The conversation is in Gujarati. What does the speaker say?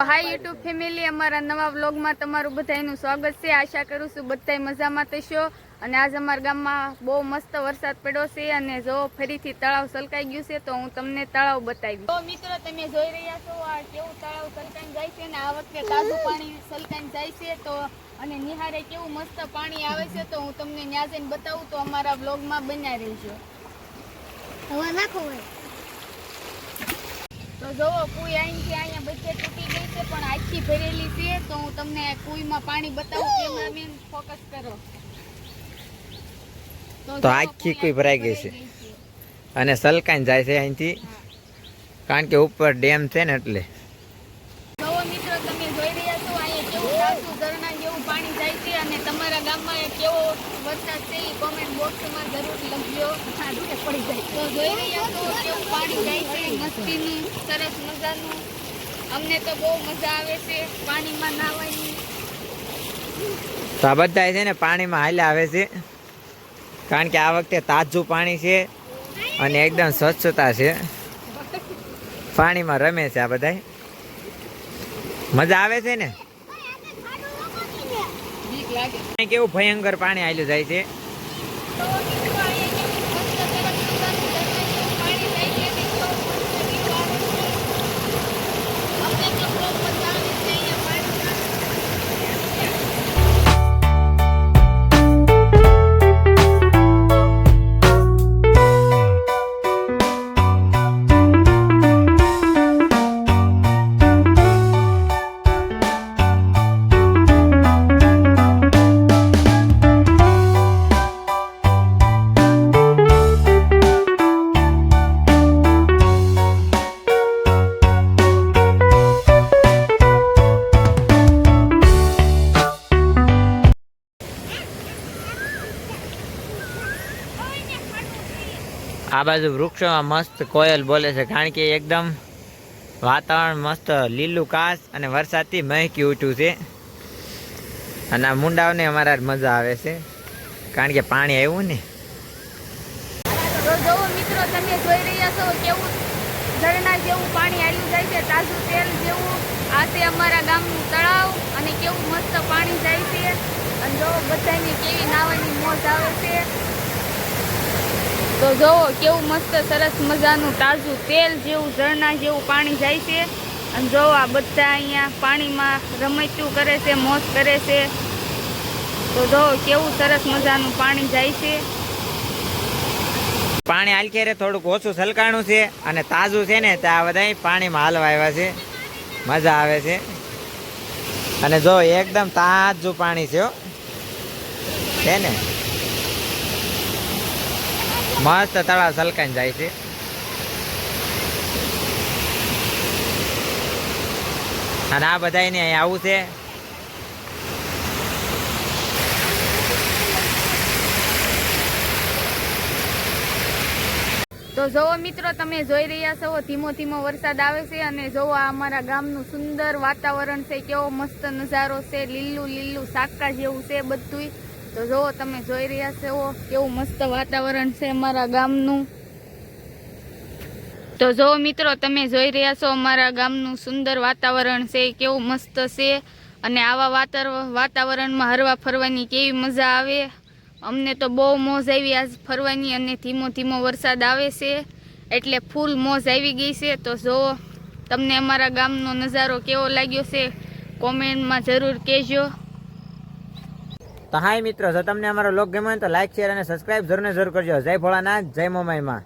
હાય યુટ્યુબ ફેમિલી અમારા નવા વ્લોગમાં તમારું બધાનું સ્વાગત છે. આશા કરું છું બધાય મજામાં થશો અને આજ અમારા ગામમાં બહુ મસ્ત વરસાદ પડ્યો છે અને જો ફરીથી તળાવ સલકાઈ ગયું છે તો હું તમને તળાવ બતાવી તો મિત્રો તમે જોઈ રહ્યા છો આ કેવું તળાવ સલકાઈ જાય છે અને આ વખતે તાજું પાણી સલકાઈ જાય છે તો અને નિહારે કેવું મસ્ત પાણી આવે છે તો હું તમને ન્યા જઈને બતાવું તો અમારા વ્લોગમાં બન્યા રહેજો. હવે નાખો ભાઈ. તો જોવો કુઈ અહીંથી અહીંયા બધે તૂટી ગઈ છે પણ આખી ભરેલી છે તો હું તમને કુઈમાં પાણી બતાવું કેમેરામેન ફોકસ કરો. તો આખી કુઈ કુઈ ભરાઈ ગઈ છે. અને સલકાઈને જાય છે અહીંથી. કારણ કે ઉપર ડેમ છે ને એટલે જોવો મિત્રો તમે જોઈ રહ્યા છો અહીંયા કેવું સાચું ઝરણા જેવું પાણી જાય છે અને તમારા ગામમાં કેવો વરસાદ છે એ કોમેન્ટ બોક્સમાં જરૂર લખજો. પડી જાય. તો જોઈ રહ્યા તો કેવું પાણી જાય છે મસ્તીનું સરસ મજાનું. અમને તો બહુ મજા આવે છે પાણીમાં નાહવાની. તો આ બધા છે ને પાણીમાં હાલ્યા આવે છે. કારણ કે આ વખતે તાજું પાણી છે અને એકદમ સ્વચ્છતા છે. પાણીમાં રમે છે આ બધા મજા આવે છે ને? કેવું ભયંકર પાણી આવેલું જાય છે? આ બાજુ વૃક્ષોમાં મસ્ત કોયલ બોલે છે, કારણ કે એકદમ વાતાવરણ મસ્ત લીલું કાશ અને વરસાદથી મહેકી ઉઠ્યું છે. અને આ મુંડાઓને અમારા મજા આવે છે, કારણ કે પાણી આવ્યું ને. મિત્રો તમે જોઈ રહ્યા છો કેવું ઝરણા જેવું પાણી આવ્યું જાય છે, તાજું તેલ જેવું. આ અમારા ગામનું તળાવ અને કેવું મસ્ત પાણી જાય છે. અને જો બધાને કેવી નાવાની મોજ આવે છે. તો જુઓ કેવું મસ્ત સરસ મજાનું તાજું તેલ જેવું, ઝરણા જેવું પાણી જાય છે. અને જુઓ આ બધા અહીંયા પાણીમાં રમતું કરે છે, મોજ કરે છે. તો જુઓ કેવું સરસ મજાનું પાણી જાય છે. પાણી હાલકેરે થોડુંક ઓછું સલકાણું છે અને તાજું છે ને ત્યાં બધા પાણીમાં હાલવા આવ્યા છે. મજા આવે છે. અને જો એકદમ તાજું પાણી છે. છે ને? મસ્ત તળાવ સલકાઈને જાય છે. અને આ બધાને અહીં આવું છે. તો જોવો મિત્રો તમે જોઈ રહ્યા છો, ધીમો ધીમો વરસાદ આવે છે અને જોવો આ અમારા ગામનું સુંદર વાતાવરણ છે, કેવો મસ્ત નજારો છે, લીલું લીલું શાકા જેવું છે બધુંય. તો જોવો તમે જોઈ રહ્યા છો કેવું મસ્ત વાતાવરણ છે અમારા ગામનું. તો જો મિત્રો તમે જોઈ રહ્યા છો અમારા ગામનું સુંદર વાતાવરણ છે, કેવું મસ્ત છે અને આવા વાતાવર- વાતાવરણમાં હરવા ફરવાની કેવી મજા આવે. અમને તો બહુ મોજ આવી આજ ફરવાની અને ધીમો ધીમો વરસાદ આવે છે, એટલે ફૂલ મોજ આવી ગઈ છે. તો જો તમને અમારા ગામનો નજારો કેવો લાગ્યો છે, કોમેન્ટમાં જરૂર કહેજો. તો હાય મિત્રો, જો તમને અમારો લોક ગમ્યો હોય તો લાઈક શેર અને સબસ્ક્રાઇબ જરૂર ને જરૂર કરજો. જય ભોળાનાથ, જય મોમાઈમાં.